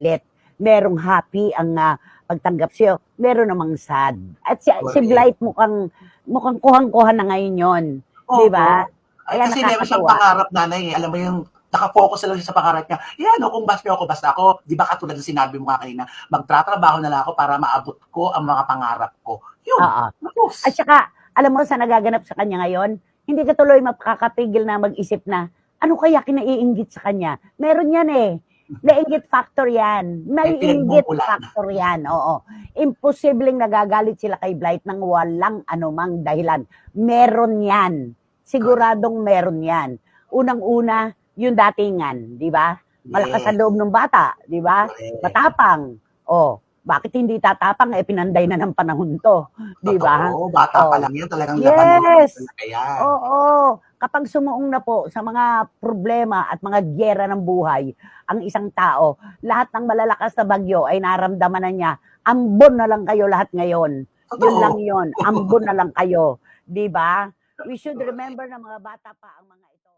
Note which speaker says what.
Speaker 1: galit. Merong happy ang ah, pagtanggap sa'yo. Meron namang sad. At si, si. Blight mukhang, mukhang kuhang-kuha na ngayon yon. Di ba?
Speaker 2: Ay,
Speaker 1: Kaya
Speaker 2: kasi meron siyang pangarap nanay eh. Alam mo yung nakafocus na lang siya sa pangarap niya. Yan, no, kung basta ako, basta ako, di ba katulad ng sinabi mo kanina, magtratrabaho na lang ako para maabot ko ang mga pangarap ko. Yun.
Speaker 1: Oo.
Speaker 2: Tapos.
Speaker 1: At saka, alam mo sa nagaganap sa kanya ngayon, hindi ka tuloy makakapigil na mag-isip na, ano kaya kinaiinggit sa kanya? Meron yan eh. Nainggit factor yan. May
Speaker 2: May
Speaker 1: inggit
Speaker 2: pinagmumulan.
Speaker 1: factor yan. Oo. Imposibleng nagagalit sila kay Blight ng walang anumang dahilan. Meron yan. Siguradong meron yan. Unang-una, yung datingan, di ba? Malakas sa loob ng bata, di ba? Matapang. Oh, bakit hindi tatapang? Eh, pinanday na ng panahon to. Di ba?
Speaker 2: Totoo, bata
Speaker 1: Oh.
Speaker 2: pa lang yan, talagang
Speaker 1: Yes.
Speaker 2: yan.
Speaker 1: Oo. Kapag sumuong na po sa mga problema at mga gyera ng buhay, ang isang tao, lahat ng malalakas na bagyo ay naramdaman na niya, ambon na lang kayo lahat ngayon. Yun
Speaker 2: Totoo.
Speaker 1: lang yun. Ambon na lang kayo. Di ba? We should remember na mga bata pa ang mga ito.